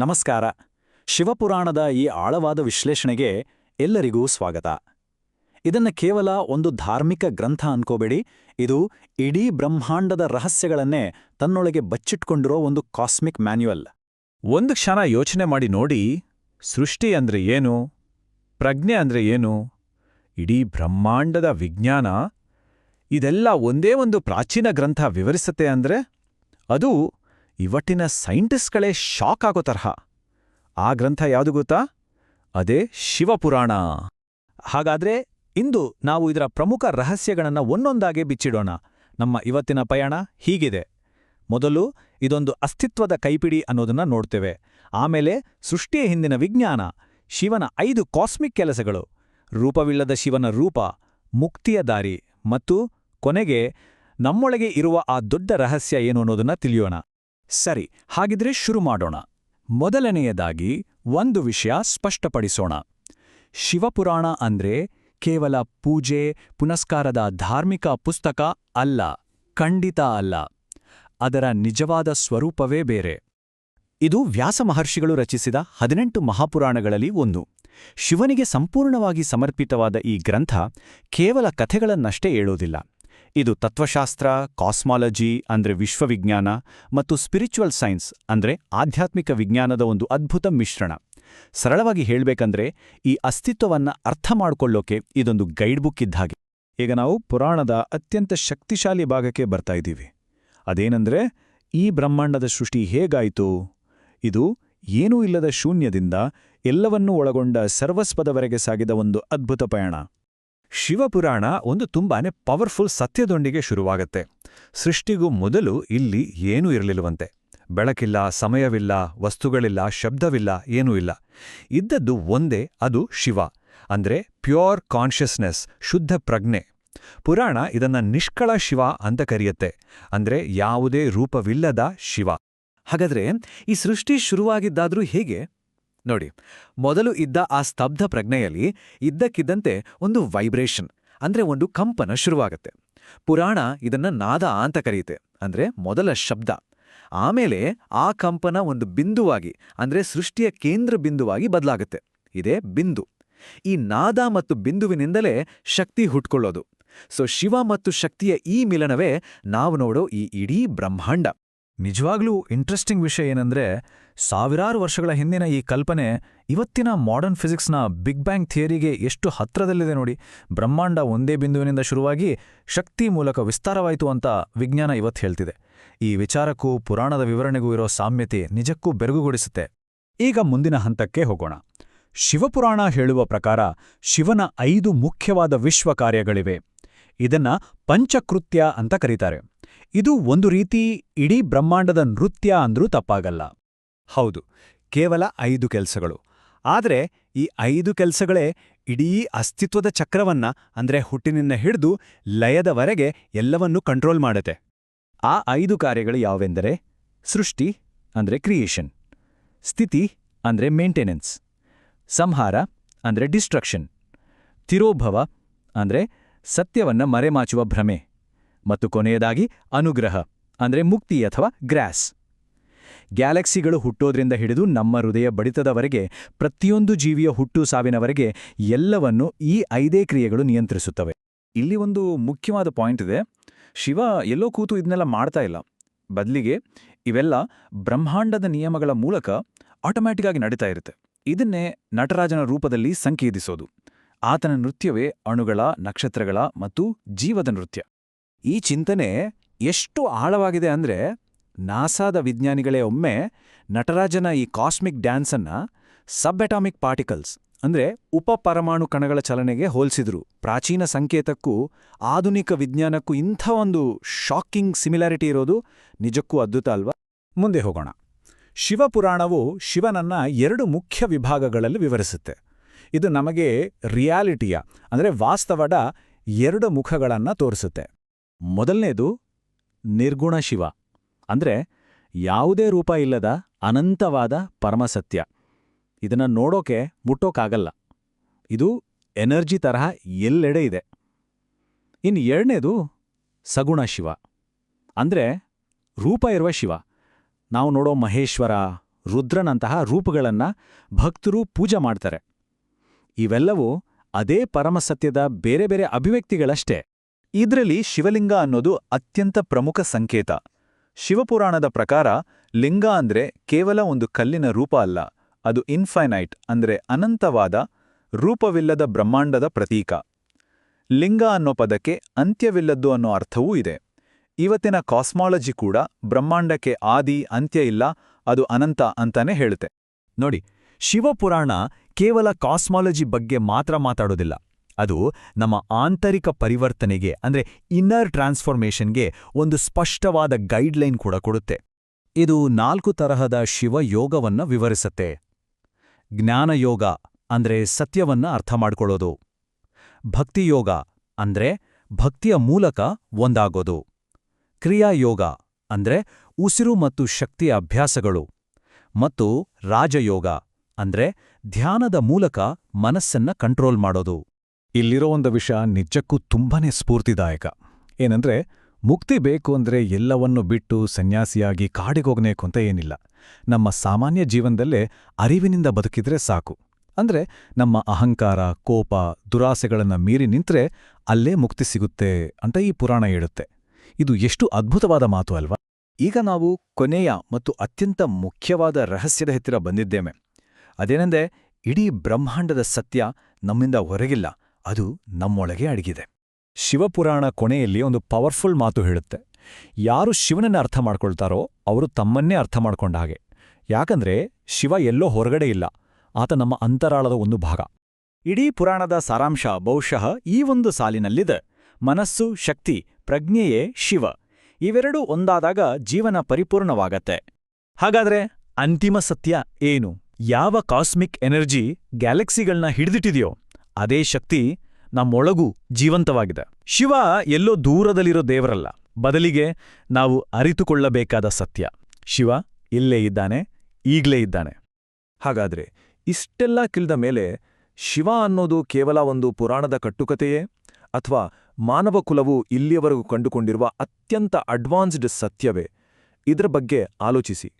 ನಮಸ್ಕಾರ. ಶಿವಪುರಾಣದ ಈ ಆಳವಾದ ವಿಶ್ಲೇಷಣೆಗೆ ಎಲ್ಲರಿಗೂ ಸ್ವಾಗತ. ಇದನ್ನ ಕೇವಲ ಒಂದು ಧಾರ್ಮಿಕ ಗ್ರಂಥ ಅನ್ಕೋಬೇಡಿ. ಇದು ಇಡೀ ಬ್ರಹ್ಮಾಂಡದ ರಹಸ್ಯಗಳನ್ನೇ ತನ್ನೊಳಗೆ ಬಚ್ಚಿಟ್ಕೊಂಡಿರೋ ಒಂದು ಕಾಸ್ಮಿಕ್ ಮ್ಯಾನ್ಯುಯಲ್. ಒಂದು ಕ್ಷಣ ಯೋಚನೆ ಮಾಡಿ ನೋಡಿ, ಸೃಷ್ಟಿ ಅಂದ್ರೆ ಏನು? ಪ್ರಜ್ಞೆ ಅಂದ್ರೆ ಏನು? ಇಡೀ ಬ್ರಹ್ಮಾಂಡದ ವಿಜ್ಞಾನ ಇದೆಲ್ಲ ಒಂದೇ ಒಂದು ಪ್ರಾಚೀನ ಗ್ರಂಥ ವಿವರಿಸತ್ತೆ ಅಂದ್ರೆ ಅದು ಇವತ್ತಿನ ಸೈಂಟಿಸ್ಟ್ಗಳೇ ಶಾಕ್ ಆಗೋ ತರಹ. ಆ ಗ್ರಂಥ ಯಾವುದು ಗೊತ್ತಾ? ಅದೇ ಶಿವಪುರಾಣ. ಹಾಗಾದ್ರೆ ಇಂದು ನಾವು ಇದರ ಪ್ರಮುಖ ರಹಸ್ಯಗಳನ್ನು ಒಂದೊಂದಾಗೆ ಬಿಚ್ಚಿಡೋಣ. ನಮ್ಮ ಇವತ್ತಿನ ಪಯಣ ಹೀಗಿದೆ. ಮೊದಲು ಇದೊಂದು ಅಸ್ತಿತ್ವದ ಕೈಪಿಡಿ ಅನ್ನೋದನ್ನ ನೋಡ್ತೇವೆ. ಆಮೇಲೆ ಸೃಷ್ಟಿಯ ಹಿಂದಿನ ವಿಜ್ಞಾನ, ಶಿವನ ಐದು ಕಾಸ್ಮಿಕ್ ಕೆಲಸಗಳು, ರೂಪವಿಲ್ಲದ ಶಿವನ ರೂಪ, ಮುಕ್ತಿಯ ದಾರಿ ಮತ್ತು ಕೊನೆಗೆ ನಮ್ಮೊಳಗೆ ಇರುವ ಆ ದೊಡ್ಡ ರಹಸ್ಯ ಏನು ಅನ್ನೋದನ್ನ ತಿಳಿಯೋಣ. ಸರಿ, ಹಾಗಿದ್ರೆ ಶುರು ಮಾಡೋಣ. ಮೊದಲನೆಯದಾಗಿ ಒಂದು ವಿಷಯ ಸ್ಪಷ್ಟಪಡಿಸೋಣ. ಶಿವಪುರಾಣ ಅಂದ್ರೆ ಕೇವಲ ಪೂಜೆ, ಪುನಸ್ಕಾರದ ಧಾರ್ಮಿಕ ಪುಸ್ತಕ ಅಲ್ಲ, ಖಂಡಿತ ಅಲ್ಲ. ಅದರ ನಿಜವಾದ ಸ್ವರೂಪವೇ ಬೇರೆ. ಇದು ವ್ಯಾಸ ಮಹರ್ಷಿಗಳು ರಚಿಸಿದ ಹದಿನೆಂಟು ಮಹಾಪುರಾಣಗಳಲ್ಲಿ ಒಂದು. ಶಿವನಿಗೆ ಸಂಪೂರ್ಣವಾಗಿ ಸಮರ್ಪಿತವಾದ ಈ ಗ್ರಂಥ ಕೇವಲ ಕಥೆಗಳನ್ನಷ್ಟೇ ಹೇಳೋದಿಲ್ಲ. ಇದು ತತ್ವಶಾಸ್ತ್ರ, ಕಾಸ್ಮಾಲಜಿ ಅಂದ್ರೆ ವಿಶ್ವವಿಜ್ಞಾನ ಮತ್ತು ಸ್ಪಿರಿಚುವಲ್ ಸೈನ್ಸ್ ಅಂದ್ರೆ ಆಧ್ಯಾತ್ಮಿಕ ವಿಜ್ಞಾನದ ಒಂದು ಅದ್ಭುತ ಮಿಶ್ರಣ. ಸರಳವಾಗಿ ಹೇಳಬೇಕಂದ್ರೆ ಈ ಅಸ್ತಿತ್ವವನ್ನ ಅರ್ಥ ಮಾಡಿಕೊಳ್ಳೋಕೆ ಇದೊಂದು ಗೈಡ್ ಬುಕ್ ಇದ್ದ ಹಾಗೆ. ಈಗ ನಾವು ಪುರಾಣದ ಅತ್ಯಂತ ಶಕ್ತಿಶಾಲಿ ಭಾಗಕ್ಕೆ ಬರ್ತಾ ಇದ್ದೀವಿ. ಅದೇನಂದ್ರೆ ಈ ಬ್ರಹ್ಮಾಂಡದ ಸೃಷ್ಟಿ ಹೇಗಾಯಿತು? ಇದು ಏನೂ ಇಲ್ಲದ ಶೂನ್ಯದಿಂದ ಎಲ್ಲವನ್ನೂ ಒಳಗೊಂಡ ಸರ್ವಸ್ವದವರೆಗೆ ಸಾಗಿದ ಒಂದು ಅದ್ಭುತ ಪಯಣ. ಶಿವಪುರಾಣ ಒಂದು ತುಂಬಾನೇ ಪವರ್ಫುಲ್ ಸತ್ಯದೊಂದಿಗೆ ಶುರುವಾಗತ್ತೆ. ಸೃಷ್ಟಿಗೂ ಮೊದಲು ಇಲ್ಲಿ ಏನೂ ಇರಲಿಲ್ಲವಂತೆ. ಬೆಳಕಿಲ್ಲ, ಸಮಯವಿಲ್ಲ, ವಸ್ತುಗಳಿಲ್ಲ, ಶಬ್ದವಿಲ್ಲ, ಏನೂ ಇಲ್ಲ. ಇದ್ದದ್ದು ಒಂದೇ, ಅದು ಶಿವ. ಅಂದ್ರೆ ಪ್ಯೂರ್ ಕಾನ್ಷಿಯಸ್ನೆಸ್, ಶುದ್ಧ ಪ್ರಜ್ಞೆ. ಪುರಾಣ ಇದನ್ನ ನಿಷ್ಕಳ ಶಿವ ಅಂತ ಕರೆಯುತ್ತೆ. ಅಂದ್ರೆ ಯಾವುದೇ ರೂಪವಿಲ್ಲದ ಶಿವ. ಹಾಗಾದ್ರೆ ಈ ಸೃಷ್ಟಿ ಶುರುವಾಗಿದ್ದಾದ್ರೂ ಹೇಗೆ? ನೋಡಿ, ಮೊದಲು ಇದ್ದ ಆ ಸ್ತಬ್ಧ ಪ್ರಜ್ಞೆಯಲ್ಲಿ ಇದ್ದಕ್ಕಿದ್ದಂತೆ ಒಂದು ವೈಬ್ರೇಷನ್, ಅಂದ್ರೆ ಒಂದು ಕಂಪನ ಶುರುವಾಗತ್ತೆ. ಪುರಾಣ ಇದನ್ನ ನಾದ ಅಂತ ಕರೆಯುತ್ತೆ ಅಂದ್ರೆ ಮೊದಲ ಶಬ್ದ. ಆಮೇಲೆ ಆ ಕಂಪನ ಒಂದು ಬಿಂದುವಾಗಿ, ಅಂದ್ರೆ ಸೃಷ್ಟಿಯ ಕೇಂದ್ರ ಬಿಂದುವಾಗಿ ಬದಲಾಗುತ್ತೆ. ಇದೇ ಬಿಂದು. ಈ ನಾದ ಮತ್ತು ಬಿಂದುವಿನಿಂದಲೇ ಶಕ್ತಿ ಹುಟ್ಕೊಳ್ಳೋದು. ಸೊ, ಶಿವ ಮತ್ತು ಶಕ್ತಿಯ ಈ ಮಿಲನವೇ ನಾವು ನೋಡೋ ಈ ಇಡೀ ಬ್ರಹ್ಮಾಂಡ. ನಿಜವಾಗ್ಲೂ ಇಂಟ್ರೆಸ್ಟಿಂಗ್ ವಿಷಯ ಏನಂದ್ರೆ ಸಾವಿರಾರು ವರ್ಷಗಳ ಹಿಂದಿನ ಈ ಕಲ್ಪನೆ ಇವತ್ತಿನ ಮಾಡರ್ನ್ ಫಿಸಿಕ್ಸ್ನ ಬಿಗ್ ಬ್ಯಾಂಗ್ ಥಿಯರಿಗೆ ಎಷ್ಟು ಹತ್ರದಲ್ಲಿದೆ ನೋಡಿ. ಬ್ರಹ್ಮಾಂಡ ಒಂದೇ ಬಿಂದುವಿನಿಂದ ಶುರುವಾಗಿ ಶಕ್ತಿ ಮೂಲಕ ವಿಸ್ತಾರವಾಯಿತು ಅಂತ ವಿಜ್ಞಾನ ಇವತ್ತು ಹೇಳ್ತಿದೆ. ಈ ವಿಚಾರಕ್ಕೂ ಪುರಾಣದ ವಿವರಣೆಗೂ ಇರೋ ಸಾಮ್ಯತೆ ನಿಜಕ್ಕೂ ಬೆರಗುಗೊಳಿಸುತ್ತೆ ಈಗ ಮುಂದಿನ ಹಂತಕ್ಕೆ ಹೋಗೋಣ. ಶಿವಪುರಾಣ ಹೇಳುವ ಪ್ರಕಾರ ಶಿವನ ಐದು ಮುಖ್ಯವಾದ ವಿಶ್ವ ಕಾರ್ಯಗಳಿವೆ. ಇದನ್ನ ಪಂಚಕೃತ್ಯ ಅಂತ ಕರೀತಾರೆ. ಇದು ಒಂದು ರೀತಿ ಇಡೀ ಬ್ರಹ್ಮಾಂಡದ ನೃತ್ಯ ಅಂದ್ರೂ ತಪ್ಪಾಗಲ್ಲ. ಹೌದು, ಕೇವಲ ಐದು ಕೆಲಸಗಳು. ಆದರೆ ಈ ಐದು ಕೆಲಸಗಳೇ ಇಡೀ ಅಸ್ತಿತ್ವದ ಚಕ್ರವನ್ನ, ಅಂದ್ರೆ ಹುಟ್ಟಿನಿಂದ ಹಿಡಿದು ಲಯದವರೆಗೆ ಎಲ್ಲವನ್ನೂ ಕಂಟ್ರೋಲ್ ಮಾಡುತ್ತೆ. ಆ ಐದು ಕಾರ್ಯಗಳು ಯಾವೆಂದರೆ ಸೃಷ್ಟಿ, ಅಂದ್ರೆ ಕ್ರಿಯೇಷನ್ ಸ್ಥಿತಿ, ಅಂದ್ರೆ ಮೇಂಟೆನೆನ್ಸ್ ಸಂಹಾರ, ಅಂದರೆ ಡಿಸ್ಟ್ರಕ್ಷನ್ ತಿರೋಭವ, ಅಂದ್ರೆ ಸತ್ಯವನ್ನ ಮರೆಮಾಚುವ ಭ್ರಮೆ. ಮತ್ತು ಕೊನೆಯದಾಗಿ ಅನುಗ್ರಹ, ಅಂದ್ರೆ ಮುಕ್ತಿ ಅಥವಾ ಗ್ರಾಸ್. ಗ್ಯಾಲಕ್ಸಿಗಳು ಹುಟ್ಟೋದ್ರಿಂದ ಹಿಡಿದು ನಮ್ಮ ಹೃದಯ ಬಡಿತದವರೆಗೆ, ಪ್ರತಿಯೊಂದು ಜೀವಿಯ ಹುಟ್ಟು ಸಾವಿನವರೆಗೆ ಎಲ್ಲವನ್ನೂ ಈ ಐದೇ ಕ್ರಿಯೆಗಳು ನಿಯಂತ್ರಿಸುತ್ತವೆ. ಇಲ್ಲಿ ಒಂದು ಮುಖ್ಯವಾದ ಪಾಯಿಂಟ್ ಇದೆ. ಶಿವ ಎಲ್ಲೋ ಕೂತು ಇದನ್ನೆಲ್ಲ ಮಾಡ್ತಾ ಇಲ್ಲ. ಬದಲಿಗೆ ಇವೆಲ್ಲ ಬ್ರಹ್ಮಾಂಡದ ನಿಯಮಗಳ ಮೂಲಕ ಆಟೋಮ್ಯಾಟಿಕ್ ಆಗಿ ನಡೀತಾ ಇರುತ್ತೆ. ಇದನ್ನೇ ನಟರಾಜನ ರೂಪದಲ್ಲಿ ಸಂಕೇತಿಸೋದು. ಆತನ ನೃತ್ಯವೇ ಅಣುಗಳ, ನಕ್ಷತ್ರಗಳ ಮತ್ತು ಜೀವದ ನೃತ್ಯ. ಈ ಚಿಂತನೆ ಎಷ್ಟು ಆಳವಾಗಿದೆ ಅಂದ್ರೆ ನಾಸಾದ ವಿಜ್ಞಾನಿಗಳೇ ಒಮ್ಮೆ ನಟರಾಜನ ಈ ಕಾಸ್ಮಿಕ್ ಡ್ಯಾನ್ಸನ್ನ ಸಬ್ಅಟಾಮಿಕ್ ಪಾರ್ಟಿಕಲ್ಸ್, ಅಂದ್ರೆ ಉಪಪರಮಾಣು ಕಣಗಳ ಚಲನೆಗೆ ಹೋಲಿಸಿದರು. ಪ್ರಾಚೀನ ಸಂಕೇತಕ್ಕೂ ಆಧುನಿಕ ವಿಜ್ಞಾನಕ್ಕೂ ಇಂಥ ಒಂದು ಶಾಕಿಂಗ್ ಸಿಮಿಲಾರಿಟಿ ಇರೋದು ನಿಜಕ್ಕೂ ಅದ್ಭುತ ಅಲ್ವಾ? ಮುಂದೆ ಹೋಗೋಣ. ಶಿವಪುರಾಣವು ಶಿವನನ್ನ ಎರಡು ಮುಖ್ಯ ವಿಭಾಗಗಳಲ್ಲಿ ವಿವರಿಸುತ್ತೆ. ಇದು ನಮಗೆ ರಿಯಾಲಿಟಿಯ, ಅಂದರೆ ವಾಸ್ತವದ ಎರಡು ಮುಖಗಳನ್ನು ತೋರಿಸುತ್ತೆ. ಮೊದಲನೇದು ನಿರ್ಗುಣ ಶಿವ. ಅಂದ್ರೆ ಯಾವುದೇ ರೂಪ ಇಲ್ಲದ ಅನಂತವಾದ ಪರಮಸತ್ಯ. ಇದನ್ನ ನೋಡೋಕೆ ಮುಟ್ಟೋಕ್ಕಾಗಲ್ಲ ಇದು ಎನರ್ಜಿ ತರಹ ಎಲ್ಲೆಡೆ ಇದೆ. ಇನ್ನು ಎರಡನೇದು ಸಗುಣ ಶಿವ. ಅಂದ್ರೆ ರೂಪ ಇರುವ ಶಿವ. ನಾವು ನೋಡೋ ಮಹೇಶ್ವರ, ರುದ್ರನಂತಹ ರೂಪಗಳನ್ನ ಭಕ್ತರು ಪೂಜೆ ಮಾಡ್ತಾರೆ. ಇವೆಲ್ಲವೂ ಅದೇ ಪರಮಸತ್ಯದ ಬೇರೆ ಬೇರೆ ಅಭಿವ್ಯಕ್ತಿಗಳಷ್ಟೇ. ಇದರಲ್ಲಿ ಶಿವಲಿಂಗ ಅನ್ನೋದು ಅತ್ಯಂತ ಪ್ರಮುಖ ಸಂಕೇತ. ಶಿವಪುರಾಣದ ಪ್ರಕಾರ, ಲಿಂಗ ಅಂದ್ರೆ ಕೇವಲ ಒಂದು ಕಲ್ಲಿನ ರೂಪ ಅಲ್ಲ, ಅದು ಇನ್ಫೈನೈಟ್ ಅಂದ್ರೆ ಅನಂತವಾದ ರೂಪವಿಲ್ಲದ ಬ್ರಹ್ಮಾಂಡದ ಪ್ರತೀಕ. ಲಿಂಗ ಅನ್ನೋ ಪದಕ್ಕೆ ಅಂತ್ಯವಿಲ್ಲದ್ದು ಅನ್ನೋ ಅರ್ಥವೂ ಇದೆ. ಇವತ್ತಿನ ಕಾಸ್ಮಾಲಜಿ ಕೂಡ ಬ್ರಹ್ಮಾಂಡಕ್ಕೆ ಆದಿ, ಅಂತ್ಯ ಇಲ್ಲ, ಅದು ಅನಂತ ಅಂತಾನೆ ಹೇಳುತ್ತೆ. ನೋಡಿ, ಶಿವಪುರಾಣ ಕೇವಲ ಕಾಸ್ಮಾಲಜಿ ಬಗ್ಗೆ ಮಾತ್ರ ಮಾತಾಡೋದಿಲ್ಲ. ಅದು ನಮ್ಮ ಆಂತರಿಕ ಪರಿವರ್ತನೆಗೆ, ಅಂದ್ರೆ ಇನ್ನರ್ ಟ್ರಾನ್ಸ್ಫಾರ್ಮೇಷನ್ಗೆ ಒಂದು ಸ್ಪಷ್ಟವಾದ ಗೈಡ್ಲೈನ್ ಕೂಡ ಕೊಡುತ್ತೆ. ಇದು ನಾಲ್ಕು ತರಹದ ಶಿವಯೋಗವನ್ನು ವಿವರಿಸುತ್ತೆ. ಜ್ಞಾನಯೋಗ ಅಂದ್ರೆ ಸತ್ಯವನ್ನ ಅರ್ಥ ಮಾಡ್ಕೊಳ್ಳೋದು. ಭಕ್ತಿಯೋಗ ಅಂದ್ರೆ ಭಕ್ತಿಯ ಮೂಲಕ ಒಂದಾಗೋದು. ಕ್ರಿಯಾಯೋಗ ಅಂದ್ರೆ ಉಸಿರು ಮತ್ತು ಶಕ್ತಿಯ ಅಭ್ಯಾಸಗಳು. ಮತ್ತು ರಾಜಯೋಗ ಅಂದ್ರೆ ಧ್ಯಾನದ ಮೂಲಕ ಮನಸ್ಸನ್ನ ಕಂಟ್ರೋಲ್ ಮಾಡೋದು. ಇಲ್ಲಿರೋ ಒಂದು ವಿಷಯ ನಿಜಕ್ಕೂ ತುಂಬಾನೇ ಸ್ಫೂರ್ತಿದಾಯಕ. ಏನಂದ್ರೆ, ಮುಕ್ತಿ ಬೇಕು ಅಂದ್ರೆ ಎಲ್ಲವನ್ನೂ ಬಿಟ್ಟು ಸನ್ಯಾಸಿಯಾಗಿ ಕಾಡಿಗೋಗ್ನೇಕು ಅಂತ ಏನಿಲ್ಲ. ನಮ್ಮ ಸಾಮಾನ್ಯ ಜೀವನದಲ್ಲೇ ಅರಿವಿನಿಂದ ಬದುಕಿದ್ರೆ ಸಾಕು. ಅಂದ್ರೆ, ನಮ್ಮ ಅಹಂಕಾರ, ಕೋಪ, ದುರಾಸೆಗಳನ್ನ ಮೀರಿ ನಿಂತ್ರೆ ಅಲ್ಲೇ ಮುಕ್ತಿ ಸಿಗುತ್ತೆ ಅಂತ ಈ ಪುರಾಣ ಹೇಳುತ್ತೆ. ಇದು ಎಷ್ಟು ಅದ್ಭುತವಾದ ಮಾತು ಅಲ್ವಾ? ಈಗ ನಾವು ಕೊನೆಯ ಮತ್ತು ಅತ್ಯಂತ ಮುಖ್ಯವಾದ ರಹಸ್ಯದ ಹತ್ತಿರ ಬಂದಿದ್ದೇವೆ. ಅದೇನೆಂದ್ರೆ, ಇಡೀ ಬ್ರಹ್ಮಾಂಡದ ಸತ್ಯ ನಮ್ಮಿಂದ ಹೊರಗಿಲ್ಲ. ಅದು ನಮ್ಮೊಳಗೆ ಅಡಗಿದೆ. ಶಿವಪುರಾಣ ಕೊನೆಯಲ್ಲಿ ಒಂದು ಪವರ್ಫುಲ್ ಮಾತು ಹೇಳುತ್ತೆ. ಯಾರು ಶಿವನನ್ನ ಅರ್ಥ ಮಾಡ್ಕೊಳ್ತಾರೋ ಅವರು ತಮ್ಮನ್ನೇ ಅರ್ಥ ಮಾಡ್ಕೊಂಡ ಹಾಗೆ. ಯಾಕಂದ್ರೆ ಶಿವ ಎಲ್ಲೋ ಹೊರಗಡೆ ಇಲ್ಲ. ಆತ ನಮ್ಮ ಅಂತರಾಳದ ಒಂದು ಭಾಗ. ಇಡೀ ಪುರಾಣದ ಸಾರಾಂಶ ಬಹುಶಃ ಈ ಒಂದು ಸಾಲಿನಲ್ಲಿದೆ. ಮನಸ್ಸು, ಶಕ್ತಿ, ಪ್ರಜ್ಞೆಯೇ ಶಿವ. ಇವೆರಡೂ ಒಂದಾದಾಗ ಜೀವನ ಪರಿಪೂರ್ಣವಾಗತ್ತೆ. ಹಾಗಾದ್ರೆ ಅಂತಿಮ ಸತ್ಯ ಏನು? ಯಾವ ಕಾಸ್ಮಿಕ್ ಎನರ್ಜಿ ಗ್ಯಾಲಕ್ಸಿಗಳನ್ನ ಹಿಡಿದಿಟ್ಟಿದೆಯೋ? ಅದೇ ಶಕ್ತಿ ನಮ್ಮೊಳಗೂ ಜೀವಂತವಾಗಿದೆ. ಶಿವ ಎಲ್ಲೋ ದೂರದಲ್ಲಿರೋ ದೇವರಲ್ಲ. ಬದಲಿಗೆ ನಾವು ಅರಿತುಕೊಳ್ಳಬೇಕಾದ ಸತ್ಯ. ಶಿವ ಇಲ್ಲೇ ಇದ್ದಾನೆ, ಈಗ್ಲೇ ಇದ್ದಾನೆ. ಹಾಗಾದ್ರೆ ಇಷ್ಟೆಲ್ಲ ಕಿಲ್ದ ಮೇಲೆ ಶಿವ ಅನ್ನೋದು ಕೇವಲ ಒಂದು ಪುರಾಣದ ಕಟ್ಟುಕತೆಯೇ? ಅಥವಾ ಮಾನವ ಕುಲವು ಇಲ್ಲಿಯವರೆಗೂ ಕಂಡುಕೊಂಡಿರುವ ಅತ್ಯಂತ ಅಡ್ವಾನ್ಸ್ಡ್ ಸತ್ಯವೇ? ಇದರ ಬಗ್ಗೆ ಆಲೋಚಿಸಿ.